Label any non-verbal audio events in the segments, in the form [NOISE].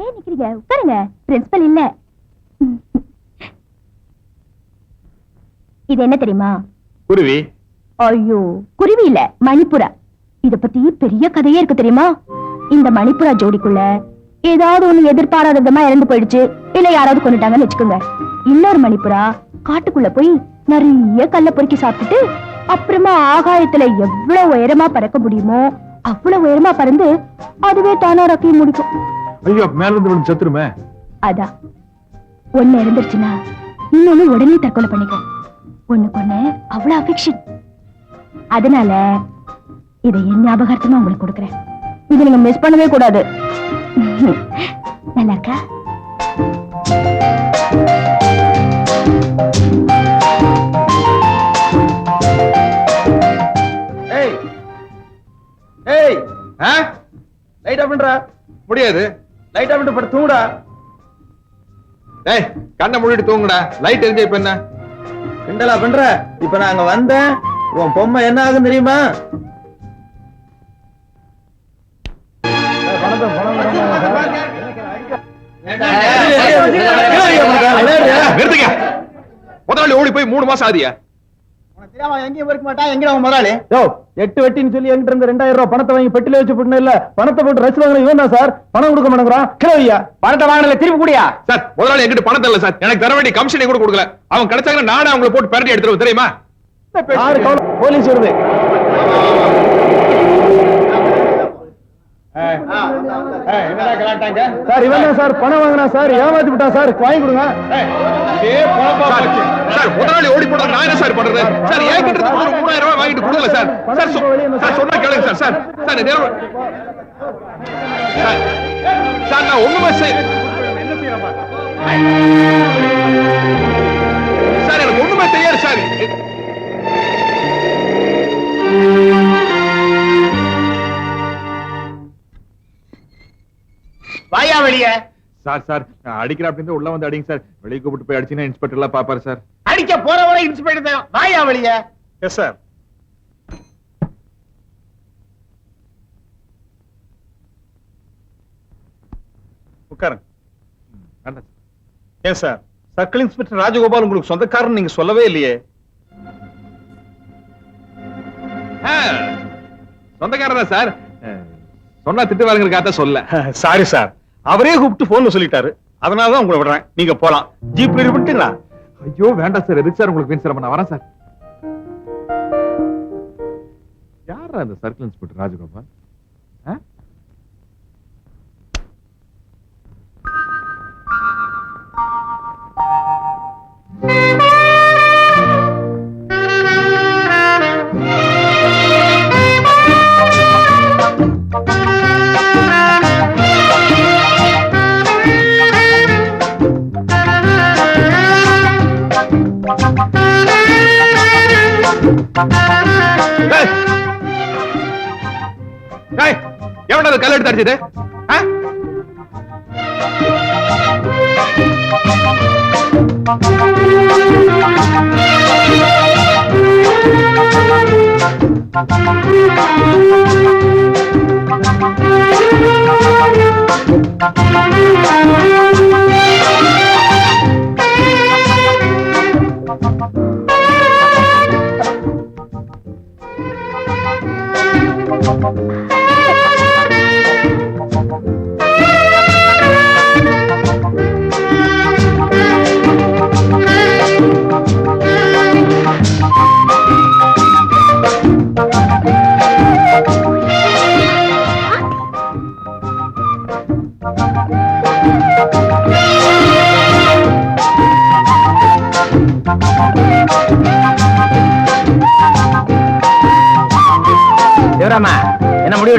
ஏன் நிக்கிறீங்க உட்காருங்க. பிரின்சிபல் இல்ல. இது என்ன தெரியுமா? குருவி. ஐயோ குருவி இல்ல மணிப்புரா. இத பத்தி பெரிய கதையே இருக்கு தெரியுமா? இந்த மணிப்புரா ஜோடிக்குள்ள ஏதாவது ஒண்ணு எதிர்பாராத விதமா இறந்து போயிடுச்சு. இல்ல யாராவது கொண்டுட்டாங்கன்னு வச்சுக்கோங்க. இன்னொரு மணிப்புரா காட்டுக்குள்ள போய் நிறைய கல்ல பொறுக்கி சாப்பிட்டுட்டு அப்புறமா ஆகாயத்துல எவ்வளவு உயரமா பறக்க முடியுமோ அவ்வளவு உயரமா பறந்து அதுவே தானா ரக்கையை முடிக்கும். ஐயோ மேல இருந்து விழுந்து செத்துருமே. அதான் ஒண்ணு இருந்துருச்சுன்னா இன்னொன்னு உடனே தற்கொலை பண்ணிக்கும் ஒண்ணுக்கு ஒண்ணு அவ்வளவு அஃபெக்ஷன் அதனால இதை என் ஞாபகார்த்தமா உங்களுக்கு கொடுக்குறேன். இது நீங்க மிஸ் பண்ணவே கூடாது. [LAUGHS] நல்லா இருக்கா? ஏய் ஏய் ஆ? லைட் ஆஃப் பண்றா? முடியாது. லைட் ஆஃப் பண்ணிட்டு படுத்து தூங்குடா டேய் கண்ணை மூடிட்டு தூங்குடா லைட் எரிஞ்ச இப்ப என்ன கிண்டலா பண்ற இப்ப நான் அங்க வந்தேன் உன் பொம்மை என்ன ஆகும் தெரியுமா நிறுத்துங்க முதலாளி ஓடி போய் மூணு மாசம் ஆதியா எட்டு வெட்டின்னு சொல்லி என்கிட்ட இருந்து ரெண்டாயிரம் ரூபாய் பணத்தை வாங்கி பெட்டில வச்சு போட்டு இல்ல. பணத்தை போட்டு ரசி வாங்கின இவன் தான் சார். பணம் கொடுக்க மாட்டேங்கிறான். கிளவியா பணத்தை வாங்கல திருப்பி கூடியா? சார் முதலாளி என்கிட்ட பணத்தை இல்ல சார். எனக்கு தர வேண்டிய கமிஷனை கூட கொடுக்கல. அவன் கிடைச்சாங்கன்னா நானே அவங்களை போட்டு பெரட்டி எடுத்துருவேன் தெரியுமா? போலீஸ் வருது. சார் இவன் சார். பணம் வாங்கினா சார். ஏமாத்தி விட்டான் சார். வாங்கி கொடுங்க. சார், சார் முதலாளி ஓடி போடுறது நான் என்ன சார் பண்றது? சார் என்கிட்ட இருந்து ஒரு மூணாயிரம் ரூபாய் வாங்கிட்டு கொடுக்கல சார்? சார் சார் சொன்னா கேளுங்க sir sir. Sir sir sir நான் ஒண்ணுமே செய் சார் எனக்கு ஒண்ணுமே தெரியாது சார். வாயா வெளிய. சார் சார் நான் அடிக்கிறேன் அப்படின்னு உள்ள வந்து அடிங்க சார். வெளியே கூப்பிட்டு போய் அடிச்சுன்னா இன்ஸ்பெக்டர் எல்லாம் பாப்பாரு சார். அடிக்க போறவரை இன்ஸ்பெக்டர் தான். வாயா வெளிய. எஸ் சார் உட்காருங்க. வேண்டாம் சார். ஏன் சார் சர்க்கிள் இன்ஸ்பெக்டர் ராஜகோபால் உங்களுக்கு சொந்தக்காரன் நீங்க சொல்லவே இல்லையே. தான் சார் சொன்னா திட்டு வாருங்கிறக்காக சொல்ல. [LAUGHS] சாரி சார் அவரே கூப்பிட்டு போன்ல சொல்லிட்டாரு. அதனால தான் உங்களை விடுறேன். நீங்க போலாம். ஜீப் பண்ணிட்டீங்களா? ஐயோ வேண்டாம் சார். எதுக்கு சார் உங்களுக்கு வீண் சிரமம்? நான் வரேன் சார். யார் அந்த சர்க்கிள் இன்ஸ்பெக்டர் ராஜகோபால்? எவனது கல் எடுத்து அடிச்சது ஆ?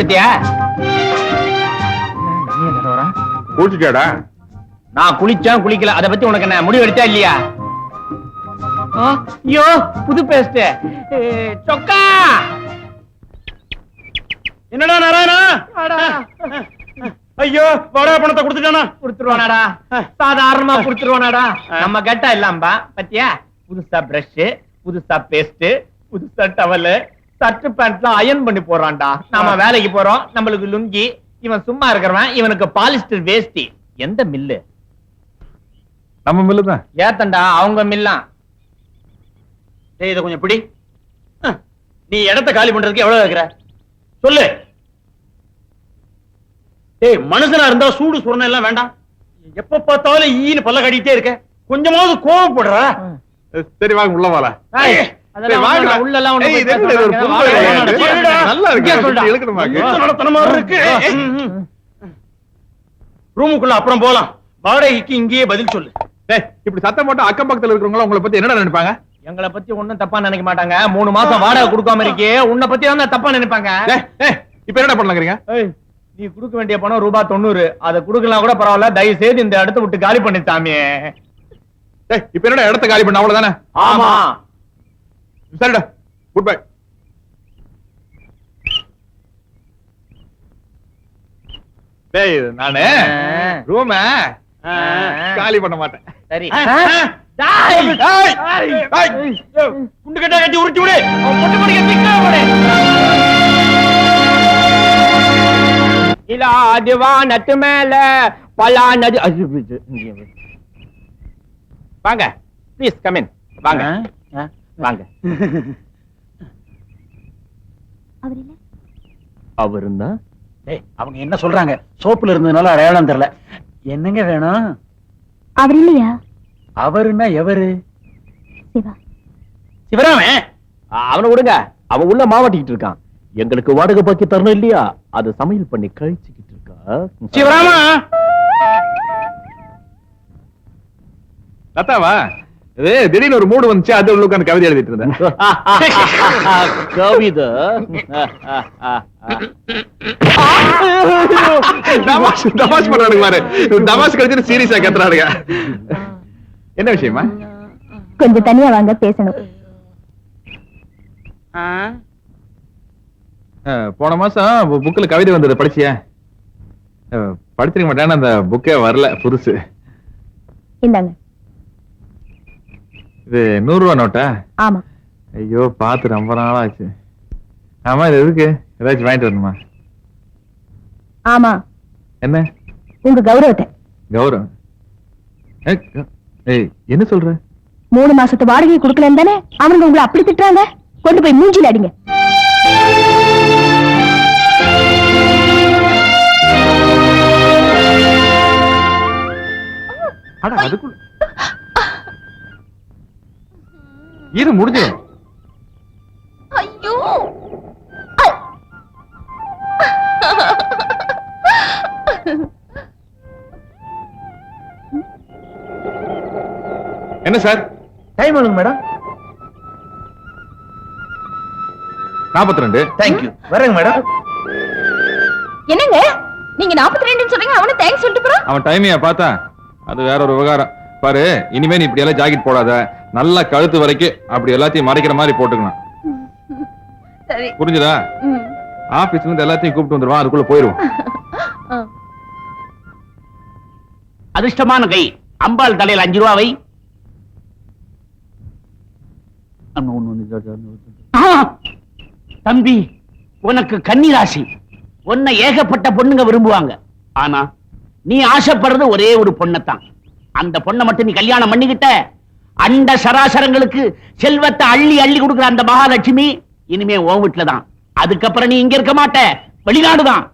என்ன முடிவு எடுத்தியா குளிச்சுட்டியாடா நான் குளிச்சேன் குளிக்கல. அத பத்தி உனக்கு என்ன முடிவு எடுத்தா இல்லையா? ஐயோ புது பேஸ்ட் சொக்கா! என்னடா நாராயணா? ஐயோ வாடகை பணத்தை கொடுத்துட்டானா? குடுத்துருவானாடா. சாதாரணமா குடுத்துருவானாடா. நம்ம கெட்டா இல்லாம்பா பத்தியா? புதுசா பிரஷ் புதுசா பேஸ்ட் புதுசா டவல் சர்ட் பேண்ட்லாம் அயன் பண்ணி போறான்டா நாம வேலைக்கு போறோம். நம்மளுக்கு லுங்கி இவன் சும்மா இருக்கிறவன் இவனுக்கு பாலிஸ்டர் வேஷ்டி. எந்த மில்லு? நம்ம மில்லு தான். ஏத்தண்டா அவங்க மில்லாம். இத கொஞ்சம் பிடி. நீ இடத்த காலி பண்றதுக்கு எவ்வளவு வைக்கிற சொல்லு. டேய் மனுஷனா இருந்தா சூடு சுரணம் எல்லாம் வேண்டாம். எப்ப பார்த்தாலும் ஈனு பல்ல கடிட்டே இருக்க. கொஞ்சமாவது கோவப்படுறா. சரி வாங்க உள்ள வாழ என்ன ரூமுக்குள்ள அப்புறம் போலாம். வாடகைக்கு இங்கேயே பதில் சொல்லு. இப்படி சத்தம் போட்டு அக்கம் பக்கத்துல இருக்கிறவங்க உங்களை பத்தி என்னடா நினைப்பாங்க? எங்களை பத்தி ஒண்ணும் தப்பா நினைக்க மாட்டாங்க. மூணு மாசம் வாடகை கொடுக்காம இருக்கே உன்னை பத்தி தான் தப்பா நினைப்பாங்க. இப்ப என்னடா பண்ணலாங்கிறீங்க? ஏய், நீ கொடுக்க வேண்டிய பணம் ரூபாய் தொண்ணூறு. அதை கொடுக்கலாம் கூட பரவாயில்ல. தயவு செய்து இந்த இடத்த விட்டு காலி பண்ணி சாமி. டேய், இப்ப என்னடா இடத்த காலி பண்ண அவ்வளவுதானே? ஆமா. சரிடா குட் பை டேய் நானு. ரூம காலி பண்ண மாட்டேன். சரி. குண்டு கட்டா கட்டி உருட்டி விடு. அவன் பொட்டு பொடிக்க திக்கா போடு. இலாது வானத்து மேல பலா நதி வை. வாங்க. ப்ளீஸ் கமின் வாங்க. வாங்க. அவர் இல்ல அவருன்னா அவங்க என்ன சொல்றாங்க? சோப்புல இருந்ததுனால அடையாளம் தெரியல. என்னங்க வேணும்? அவர் இல்லையா? அவருன்னா எவரு? சிவா. சிவராமன் அவனை விடுங்க. அவன் உள்ள மாவட்டிக்கிட்டு இருக்கான். எங்களுக்கு வாடகை பாக்கி தரணும் இல்லையா? அது சமையல் பண்ணி கழிச்சுக்கிட்டு இருக்கா? சிவராமா! லதாவா? திடீர்னு ஒரு மூடு வந்துச்சு அது உள்ள உட்கார்ந்து கவிதை எழுதிட்டு இருந்தேன். [LAUGHS] கவிதை? தமாஷ் தமாஷ் பண்றானுங்க பாரு. தமாஷ் கழிச்சு சீரியஸா கத்துறானுங்க என்ன விஷயமா? கொஞ்சம் தனியா வாங்க பேசணும். போன மாசம் புக்ல கவிதை வந்தது படிச்சியா? படிச்சிருக்க மாட்டேன் அந்த புக்கே வரல புதுசு. இந்தாங்க. இது நூறு ரூபா நோட்டா? ஆமா. ஐயோ பார்த்து ரொம்ப நாளா ஆச்சு ஆமா இது எதுக்கு? ஏதாச்சும் வாங்கிட்டு வரணுமா? ஆமா. என்ன? உங்க கௌரவத்தை. கௌரவம்? ஏய் என்ன சொல்ற? மூணு மாசத்து வாடகை கொடுக்கலன்னு தானே? அவனுங்க உங்களை அப்படி திட்டுறாங்க? கொண்டு போய் மூஞ்சில அடிங்க. அட அதுக்குள்ள இரு முடிஞ்சிடும். ஐயோ! என்ன சார்? டைம் ஆகுங்க மேடம். நாற்பத்தி ரெண்டு தேங்க்யூ வரேங்க மேடம். என்னங்க? நீங்க நாற்பத்தி ரெண்டு சொல்றீங்க அவனு தேங்க்ஸ் சொல்லிட்டு போறான்? அவன் டைமையா பார்த்தா அது வேற ஒரு விவகாரம். பாரு இனிமே நீ இப்படி எல்லாம் ஜாக்கெட் போடாத. நல்லா கழுத்து வரைக்கும் அப்படி எல்லாத்தையும் மறைக்கிற மாதிரி போட்டுக்கணும். சரி. புரிஞ்சுதா? ஆபீஸ்ல இருந்து எல்லாத்தையும் கூப்பிட்டு வந்துருவான் அதுக்குள்ள போயிருவோம் அதிர்ஷ்டமான கை. அம்பாள் தலையில் அஞ்சு ரூபா வை ஆ! தம்பி உனக்கு கன்னிராசி. உன்னை ஏகப்பட்ட பொண்ணுங்க விரும்புவாங்க. ஆனா நீ ஆசைப்படுறது ஒரே ஒரு பொண்ணத்தான். அந்த பொண்ணை மட்டும் நீ கல்யாணம் பண்ணிக்கிட்ட? அண்ட சராசரங்களுக்கு செல்வத்தை அள்ளி அள்ளி கொடுக்குற அந்த மகாலட்சுமி இனிமே உன் வீட்டுல தான். அதுக்கப்புறம் நீ இங்க இருக்க மாட்ட. வெளிநாடுதான்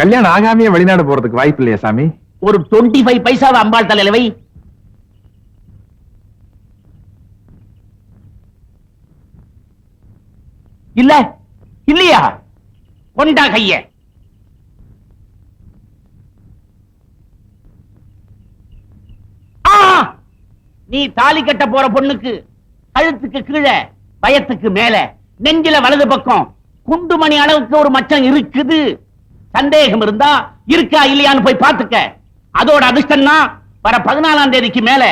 கல்யாணம் ஆகாமையே வெளிநாடு போறதுக்கு வாய்ப்பு இல்லையா சாமி? ஒரு டுவெண்ட்டி ஃபைவ் பைசாவை அம்பாள் தலையில வை. இல்ல இல்லையா? கொண்டா கைய ஆ! நீ தாலி கட்ட போற பொண்ணுக்கு கழுத்துக்கு கீழே பயத்துக்கு மேல நெஞ்சில வலது பக்கம் குண்டுமணி அளவுக்கு ஒரு மச்சம் இருக்குது. சந்தேகம் இருந்தா இருக்கா இல்லையான்னு போய் பாத்துக்க அதோட அதிர்ஷ்டம்னா வர பதினாலாம் தேதிக்கு மேல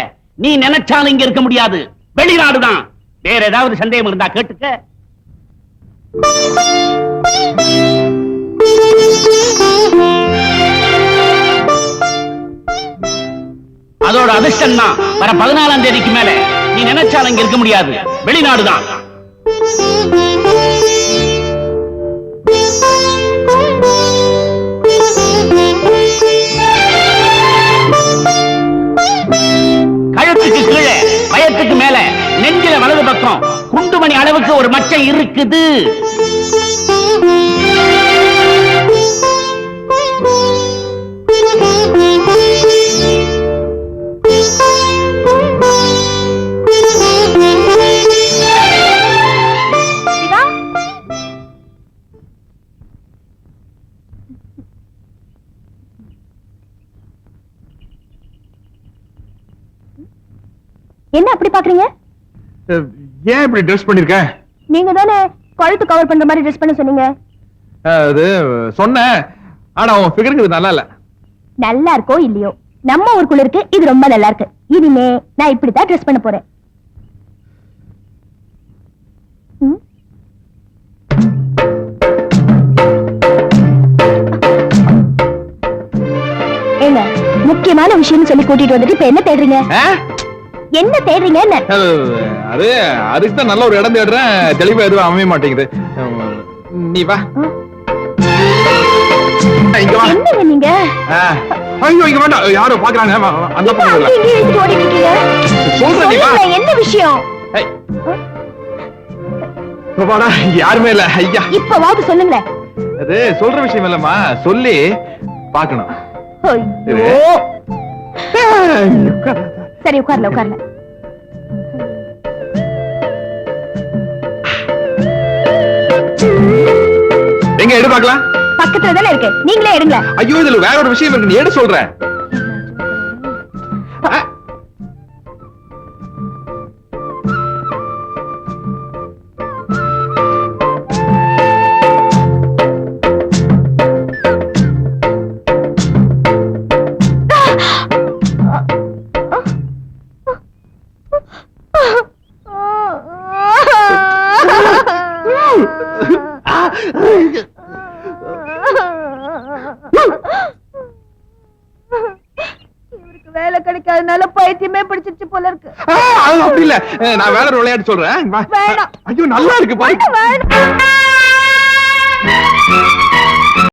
நீ நினைச்சாலும் இங்க இருக்க முடியாது. வெளிநாடுதான் வேற ஏதாவது சந்தேகம் இருந்தா கேட்டுக்க. அதோட அதிர்ஷ்டம் தான். வர பதினாலாம் தேதிக்கு மேல. நீ நினைச்சாலும் இருக்க முடியாது. வெளிநாடுதான் கழுத்துக்கு கீழே வயத்துக்கு மேல நெஞ்சில வலது பக்கம் குண்டுமணி அளவுக்கு ஒரு மச்சை இருக்குது. என்ன அப்படி பாக்குறீங்க? ஏன் இப்படி ட்ரெஸ் பண்ணிருக்க? நீங்க தானே கழுத்து கவர் பண்ற மாதிரி ட்ரெஸ் பண்ண சொன்னீங்க. அது சொன்னேன். ஆனா உன் ஃபிகருக்கு இது நல்லா இல்ல. நல்லா இருக்கோ இல்லையோ? நம்ம ஊருக்குள்ள இருக்கு இது ரொம்ப நல்லா இருக்கு. இனிமே நான் இப்படித்தான் ட்ரெஸ் பண்ண போறேன்? ஏங்க முக்கியமான விஷயம் சொல்லி கூட்டிட்டு வந்துட்டு இப்ப என்ன தேடுறீங்க? என்ன தேடுறீங்க அது அதுக்கு தான் நல்ல ஒரு இடம் தேடுறேன். தெளிவா எதுவும் அமைய மாட்டேங்குது. நீ வா. இங்க வா. என்னங்க நீங்க? ஐயோ இங்க வேண்டாம் யாரோ பாக்குறாங்க. அந்த பக்கம் சொல்றேன் சொல்லுங்க, என்ன விஷயம். பாடா யாருமே இல்ல. ஐயா. இப்பவாவது சொல்லுங்களேன். அது சொல்ற விஷயம் இல்லம்மா. சொல்லி பாக்கணும் ஐயோ. சரி உட்கார்ல உட்கார்ல. எங்க எடு பாக்கலாம் பக்கத்துல தானே இருக்கு நீங்களே எடுங்க ஐயோ இதுல வேற ஒரு விஷயம் இருக்கு. நீ எடு சொல்றேன். அப்படி இல்ல நான் வேற விளையாட்டு சொல்றேன். ஐயோ நல்லா இருக்கு வேண்டாம்.